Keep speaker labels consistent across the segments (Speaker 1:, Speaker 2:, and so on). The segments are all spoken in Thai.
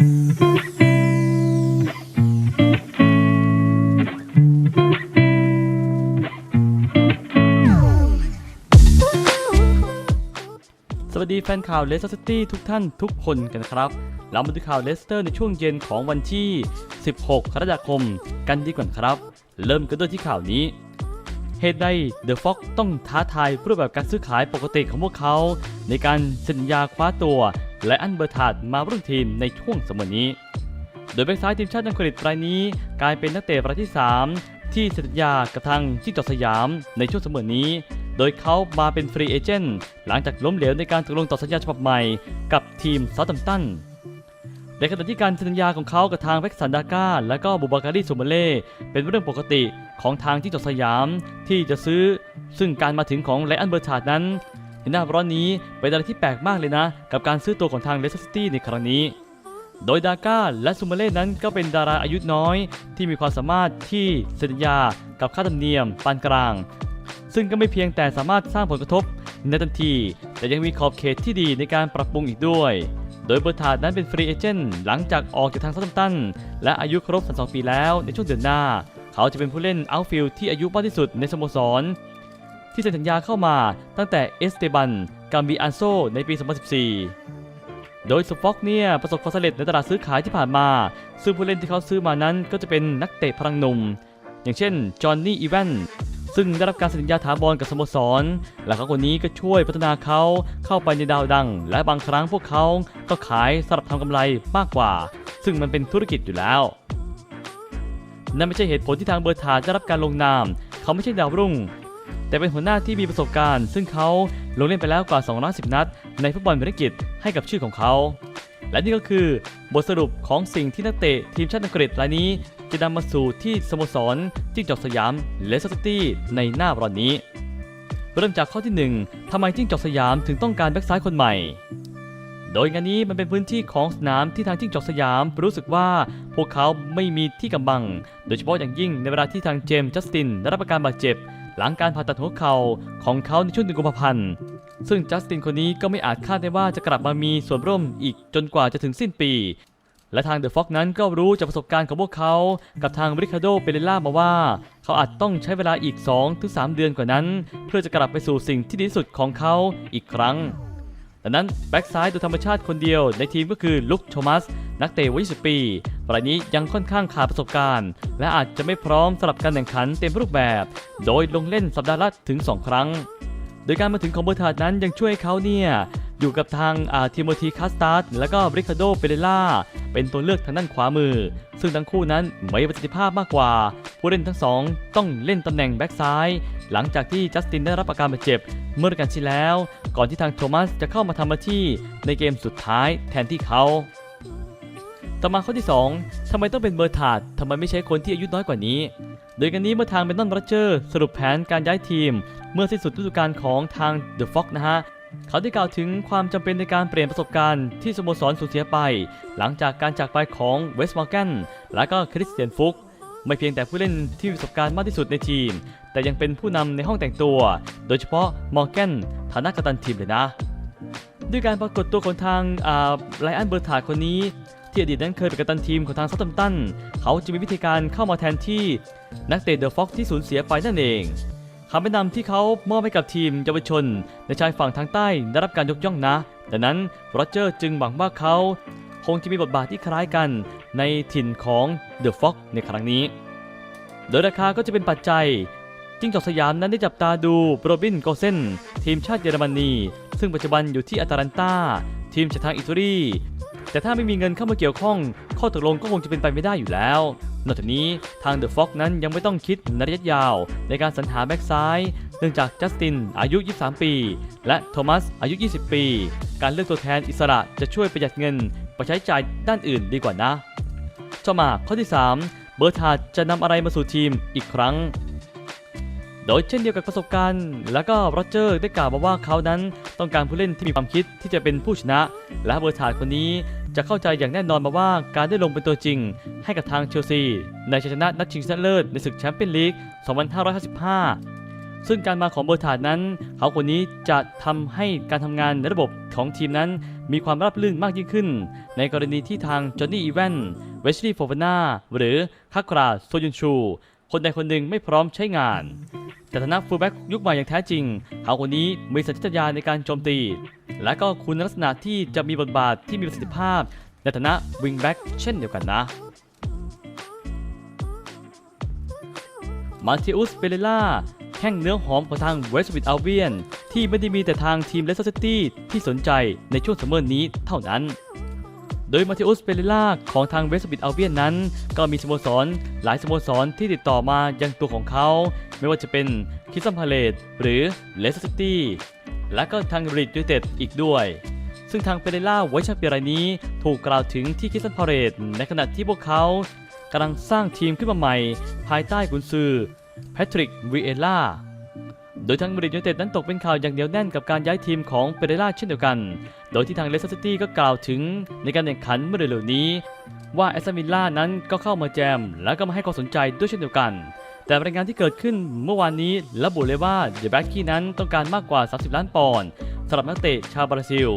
Speaker 1: สวัสดีแฟนข่าวเลสเตอร์ซิตี้ทุกท่านทุกคนกันครับ เรามาดูข่าวเลสเตอร์ในช่วงเย็นของวันที่ 16 กรกฎาคม กันดีกว่าครับ เริ่มกันด้วยที่ข่าวนี้ เหตุใดเดอะฟ็อกต้องท้าทายรูปแบบการซื้อขายปกติของพวกเขา ในการสัญญาคว้าตัว และอันเบอร์ทาดมาร่วมทีมในช่วงสมัยนี้ โดยแบ็กซ้ายทีมชาติอังกฤษรายนี้กลายเป็นนักเตะรายที่ 3 ที่สัญญากับทางจิ้งจอกสยามในช่วงเสมอนี้ โดยเขามาเป็นฟรีเอเจนต์หลังจากล้มเหลวในการตกลงต่อสัญญาฉบับใหม่กับทีมซา u t ัมตันในขณะที่การสัญญาของเขากับทางแว็กซันดาก้า และก็บูบาการีซูมาเล่เป็นเรื่องปกติของทางจิ้งจอกสยามที่จะซื้อ ซึ่งการมาถึงของไลอันเบอร์ทาดนั้น หนหน้าร้อนนี้เป็นอะไรที่แปลกมากเลยนะ กับการซื้อตัวของทางเลสเตอร์ซิตี้ในครั้งนี้ โดยดาก้าและซูมาเล่นั้นก็เป็นดาราอายุน้อย ที่มีความสามารถที่สัญญากับค่าธรรมเนียมปานกลาง ซึ่งก็ไม่เพียงแต่สามารถสร้างผลกระทบในทันที แต่ยังมีขอบเขตที่ดีในการปรับปรุงอีกด้วย โดยเบอร์ทาดนั้นเป็นฟรีเอเจนต์หลังจากออกจากทางซัตตัน และอายุครบ 32 ปีแล้วในช่วงเดือนหน้า เขาจะเป็นผู้เล่นเอาท์ฟิลด์ที่อายุมากที่สุดในสโมสร ที่เซ็นสัญญาเข้ามาตั้งแต่เอสเตบันกามิอันโซในปี 2014 โดยสฟ็อกเนี่ยประสบความสำเร็จในตลาดซื้อขายที่ผ่านมา ซึ่งผู้เล่นที่เขาซื้อมานั้นก็จะเป็นนักเตะพลังหนุ่ม อย่างเช่น จอห์นนี่อีแวนซึ่งได้รับการสัญญาถาวรกับสโมสร และเขาคนนี้ก็ช่วยพัฒนาเขาเข้าไปในดาวดัง และบางครั้งพวกเขาก็ขายสำหรับทำกำไรมากกว่า ซึ่งมันเป็นธุรกิจอยู่แล้ว นั่นไม่ใช่เหตุผลที่ทางเบอร์ทาได้รับการลงนาม เขาไม่ใช่ดาวรุ่ง แต่เป็นหัวหน้าที่มีประสบการณ์ ซึ่งเขาลงเล่นไปแล้วกว่า 210 นัด ในฟุตบอลเมริกิตให้กับชื่อของเขา และนี่ก็คือบทสรุปของสิ่งที่นักเตะทีมชาติอังกฤษรายนี้ จะนำมาสู่ที่สโมสรจิ้งจอกสยามเลสเตอร์ซิตี้ในหน้าร้อนนี้ เริ่มจากข้อที่ 1ทำไมจิ้งจอกสยามถึงต้องการแบ็กซ้ายคนใหม่โดยงานนี้มันเป็นพื้นที่ของสนามที่ทางจิ้งจอกสยาม รู้สึกว่าพวกเขาไม่มีที่กำบัง โดยเฉพาะอย่างยิ่งในเวลาที่ทางเจมส์จัสตินได้รับการบาดเจ็บ หลังการผ่าตัดหัวเข่าของเขาในช่วงเดือนกุมภาพันธ์ ซึ่งจัสตินคนนี้ก็ไม่อาจคาดได้ว่าจะกลับมามีส่วนร่วมอีกจนกว่าจะถึงสิ้นปี และทางเดอะฟ็อกนั้นก็รู้จากประสบการณ์ของพวกเขา กับทางริคาโดเปเรล่ามาว่า เขาอาจต้องใช้เวลาอีก 2-3 เดือนกว่านั้น เพื่อจะกลับไปสู่สิ่งที่ดีที่สุดของเขาอีกครั้งดังนั้นแบ็กซ้ายโดยธรรมชาติคนเดียวในทีมก็คือลุคโทมัส นักเตะวัย20 ปี รายนี้ยังค่อนข้างขาดประสบการณ์ และอาจจะไม่พร้อมสำหรับการแข่งขันเต็มรูปแบบ โดยลงเล่นสัปดาห์ละถึง 2 ครั้ง โดยการมาถึงของเบอร์ทาร์ดนั้นยังช่วยให้เขาเนี่ยอยู่กับทางอาทิโมธีคาสตาร์ดและก็บริคาโดเปเรล่าเป็นตัวเลือกทางด้านขวามือ ซึ่งทั้งคู่นั้นมีประสิทธิภาพมากกว่า ผู้เล่นทั้งสองต้องเล่นตำแหน่งแบ็กซ้าย หลังจากที่จัสตินได้รับอาการบาดเจ็บ เมื่อกาลที่แล้ว ก่อนที่ทางโทมัสจะเข้ามาทำหน้าที่ในเกมสุดท้ายแทนที่เขา ต่อมาข้อที่ 2ทำไมต้องเป็นเบอร์ทาดทำไมไม่ใช้คนที่อายุน้อยกว่านี้ โดยกันนี้เมื่อทางเบนนอนรัชเจอร์สรุปแผนการย้ายทีม เมื่อสิ้นสุดฤดูกาลของทางเดอะฟ็อกนะฮะเขาได้กล่าวถึงความจำเป็นในการเปลี่ยนประสบการณ์ที่สโมสรสูญเสียไป หลังจากการจากไปของเวสต์มอร์แกนและก็คริสเตียนฟุกไม่เพียงแต่ผู้เล่นที่มีประสบการณ์มากที่สุดในทีม แต่ยังเป็นผู้นำในห้องแต่งตัว โดยเฉพาะมอร์แกนฐานะกัปตันทีมเลยนะ ด้วยการปรากฏตัวของทางไลอันเบอร์ทาร์ดคนนี้ ที่อดีตนั้นเคยเป็นกัปตันทีมของทางซัตตัมตัน เขาจะมีวิธีการเข้ามาแทนที่นักเตะเดอะฟ็อกที่สูญเสียไปนั่นเองคำแนะนำที่เขามอบให้กับทีมเยาวชน ในชายฝั่งทางใต้ได้รับการยกย่องนะ ดังนั้นโรเจอร์จึงหวังว่าเขา คงจะมีบทบาทที่คล้ายกันในถิ่นของเดอะฟ็อกในครั้งนี้ โดยราคาก็จะเป็นปัจจัยจิ้งจอกสยามนั้นได้จับตาดูโรบินโกเซนทีมชาติเยอรมนี ซึ่งปัจจุบันอยู่ที่อาตาลันตาทีมจากทางอิตาลี แต่ถ้าไม่มีเงินเข้ามาเกี่ยวข้อง ข้อตกลงก็คงจะเป็นไปไม่ได้อยู่แล้ว นอกจากนี้ทางเดอะฟ็อกนั้นยังไม่ต้องคิดในระยะยาว ในการสรรหาแบ็กซ้าย เนื่องจากจัสตินอายุ 23 ปี และโทมัสอายุ 20 ปี การเลือกตัวแทนอิสระจะช่วยประหยัดเงินไปใช้จ่ายด้านอื่นดีกว่านะต่อมาข้อที่ 3 เบอร์ทาร์ดจะนำอะไรมาสู่ทีมอีกครั้งโดยเช่นเดียวกับประสบการณ์ แล้วก็โรเจอร์ได้กล่าวมาว่าเขานั้นต้องการผู้เล่นที่มีความคิดที่จะเป็นผู้ชนะ และเบอร์ทาร์ดคนนี้ จะเข้าใจอย่างแน่นอนมาว่าการได้ลงเป็นตัวจริง ให้กับทางเชลซี ในชัยชนะนัดชิงชนะเลิศในศึกแชมเปี้ยนลีก 2555 ซึ่งการมาของเบอร์ถาดนั้น เขาคนนี้จะทำให้การทำงานในระบบของทีมนั้นมีความราบรื่นมากยิ่งขึ้น ในกรณีที่ทางจอห์นนี่อีแวนเวชลีย์โฟวานาหรือคักคราโซยุนชู คนใดคนหนึ่งไม่พร้อมใช้งาน แต่ฐานะฟูลแบ็กยุคใหม่อย่างแท้จริง เขาคนนี้มีสัญชาตญาณในการโจมตี และก็คุณลักษณะที่จะมีบทบาทที่มีประสิทธิภาพ ในฐานะวิงแบ็กเช่นเดียวกันนะมาติอุสเปเรล่าแข้งเนื้อหอมของทางเวสต์วิดอัลเวียนที่ไม่ได้มีแต่ทางทีมเลสเตอร์ซิตี้ที่สนใจในช่วงซัมเมอร์นี้เท่านั้น โดยมาติอุสเปเรล่าของทางเวสต์วิดอัลเวียนนั้น ก็มีสโมสร หลายสโมสรที่ติดต่อมายังตัวของเขา ไม่ว่าจะเป็นคิสซัมพาเลตหรือเลสเตอร์ซิตี้และก็ทางรีดยูเต็ดอีกด้วย ซึ่งทางเปเรล่าไว้ชันปีรายนี้ ถูกกล่าวถึงที่คิสซัมพาเลตในขณะที่พวกเขากำลังสร้างทีมขึ้นมาใหม่ ภายใต้กุนซือแพทริกวีเอล่า ดยทางบริดยูเต็ดนั้นตกเป็นข่าวอย่างเหนียวแน่นกับการย้ายทีมของเปเรล่าเช่นเดียวกัน โดยที่ทางเลสเตอร์ซิตี้ก็กล่าวถึงในการแข่งขันเมื่อเร็วๆนี้ ว่าแอสตันวิลล่านั้นก็เข้ามาแจม และก็มาให้ความสนใจด้วยเช่นเดียวกัน แต่รายงานที่เกิดขึ้นเมื่อวานนี้ระบุเลยว่าเดอะแบ็กกี้นั้นต้องการมากกว่า 30 ล้านปอนด์สำหรับนักเตะชาวบราซิล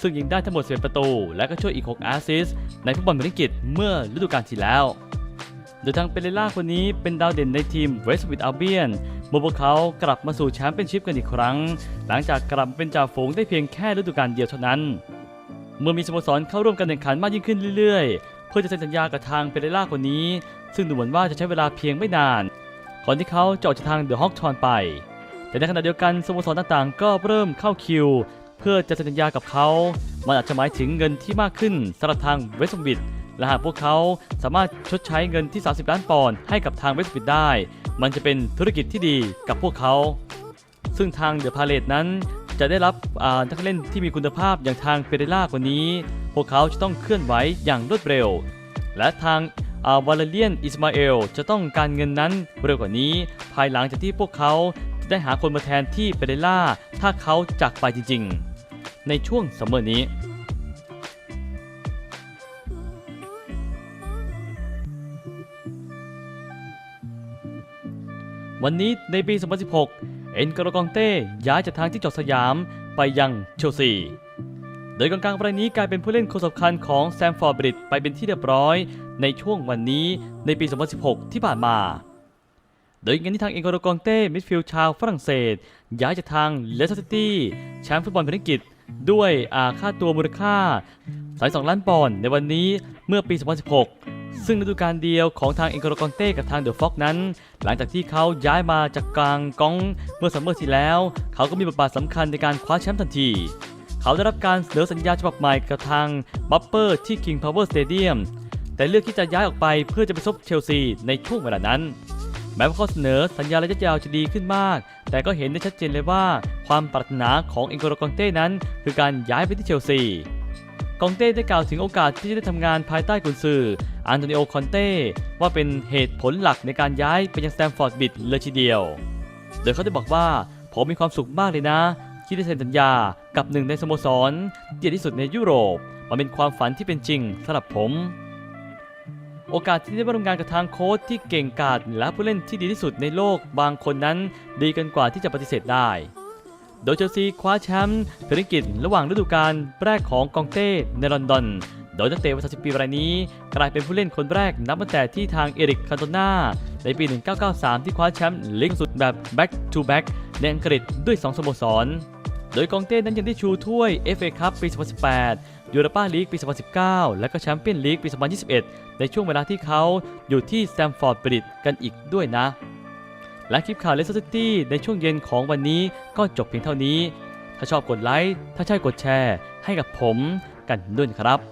Speaker 1: ซึ่งยิงได้ทั้งหมด11ประตู และก็ช่วยอีก 6 แอสซิสต์ในฟุตบอลเมริกิตเมื่อฤดูกาลที่แล้ว โดยทางเปเรล่าคนนี้เป็นดาวเด่นในทีมเวสต์วิดอัลเบียนเมื่อพวกเขากลับมาสู่แชมเปี้ยนชิพกันอีกครั้ง หลังจากกลับเป็นจ่าฝูงได้เพียงแค่ฤดูกาลเดียวเท่านั้น เมื่อมีสโมสรเข้าร่วมการแข่งขันมากยิ่งขึ้นเรื่อยๆ เพื่อจะเซ็นสัญญากับทางเปเรล่าคนนี้ ซึ่งดูเหมือนว่าจะใช้เวลาเพียงไม่นาน ก่อนที่เขาจะออกจากทางเดอะฮอกทอนไป แต่ในขณะเดียวกันสโมสรต่างๆ ก็เริ่มเข้าคิว เพื่อจะเซ็นสัญญากับเขา มันอาจจะหมายถึงเงินที่มากขึ้นสำหรับทางเวสต์วิด และหากพวกเขาสามารถชดใช้เงินที่ 30 ล้านปอนด์ให้กับทางเวสต์วิดได้ มันจะเป็นธุรกิจที่ดีกับพวกเขา ซึ่งทางเดอะพาเลตนั้นจะได้รับนักเล่นที่มีคุณภาพอย่างทางเปเรล่ากว่านี้ พวกเขาจะต้องเคลื่อนไหวอย่างรวดเร็ว และทางวาเลเรียนอิสมาเอลจะต้องการเงินนั้นเร็วกว่านี้ ภายหลังจากที่พวกเขาจะได้หาคนมาแทนที่เปเรล่าถ้าเขาจากไปจริงๆ ในช่วงซัมเมอร์นี้ วันนี้ในปี 2016 เอ็นกรกองเต้ย้ายจากทางที่จอดสยามไปยังเชลซีโดยกองกลางรายนี้กลายเป็นผู้เล่นคนสำคัญของแซมฟอร์ดบริดไปเป็นที่เรียบร้อย ในช่วงวันนี้ในปี 2016 ที่ผ่านมา โดยงานที่ทางเอ็นกรกองเต้มิดฟิลด์ชาวฝรั่งเศส ย้ายจากทางเลสเตอร์ซิตี้แชมป์ฟุตบอลพรีเมียร์ลีกด้วยค่าตัวมูลค่า 32 ล้านปอนด์ในวันนี้เมื่อปี 2016 ซึ่งฤดูกาลเดียวของทางเอ็นโกรกองเต้กับทางเดอะฟ็อกนั้น หลังจากที่เขาย้ายมาจากกลางกองเมื่อซัมเมอร์ที่แล้ว เขาก็มีบทบาทสำคัญในการคว้าแชมป์ทันที เขาได้รับการเสนอสัญญาฉบับใหม่กับทางบัปเปอร์ที่ King Power Stadium แต่เลือกที่จะย้ายออกไปเพื่อจะไปซบเชลซีในช่วงเวลานั้น แม้ว่าข้อเสนอสัญญาระยะยาวจะดีขึ้นมาก แต่ก็เห็นได้ชัดเจนเลยว่าความปรารถนาของเอ็นโกรกองเต้นั้น คือการย้ายไปที่เชลซี กองเต้ได้กล่าวถึงโอกาสที่จะได้ทำงานภายใต้กุนซืออันโตนิโอคอนเต้ว่าเป็นเหตุผลหลักในการย้ายไปยังสแตมฟอร์ดบิดเลยทีเดียว โดยเขาได้บอกว่า ผมมีความสุขมากเลยนะ ที่ได้เซ็นสัญญากับหนึ่งในสโมสรที่ใหญ่ที่สุดในยุโรป มันเป็นความฝันที่เป็นจริงสำหรับผม โอกาสที่ได้ร่วมงานกับทางโค้ชที่เก่งกาจและผู้เล่นที่ดีที่สุดในโลกบางคนนั้น ดีกินกว่าที่จะปฏิเสธได้ โดยเชลซีคว้าแชมป์พรีเมียร์ลีกระหว่างฤดูกาลแรกของกองเต้ในลอนดอน โดยนักเตะวัย30ปีรายนี้ กลายเป็นผู้เล่นคนแรกนับตั้งแต่ที่ทางเอริกคันโตนาในปี 1993 ที่คว้าแชมป์ลีกสุดแบบ back to back ในอังกฤษด้วย 2สโมสร โดยกองเต้นั้นยังได้ชูถ้วย FA Cup ปี 2018 ยูโรปาลีกปี 2019 และก็แชมเปี้ยนลีกปี 2021 ในช่วงเวลาที่เขาอยู่ที่สแตมฟอร์ดบริดกันอีกด้วยนะ และคลิปข่าวเลสเตอร์ซิตี้ในช่วงเย็นของวันนี้ก็จบเพียงเท่านี้ ถ้าชอบกดไลค์ ถ้าใช่กดแชร์ ให้กับผมกันด้วยครับ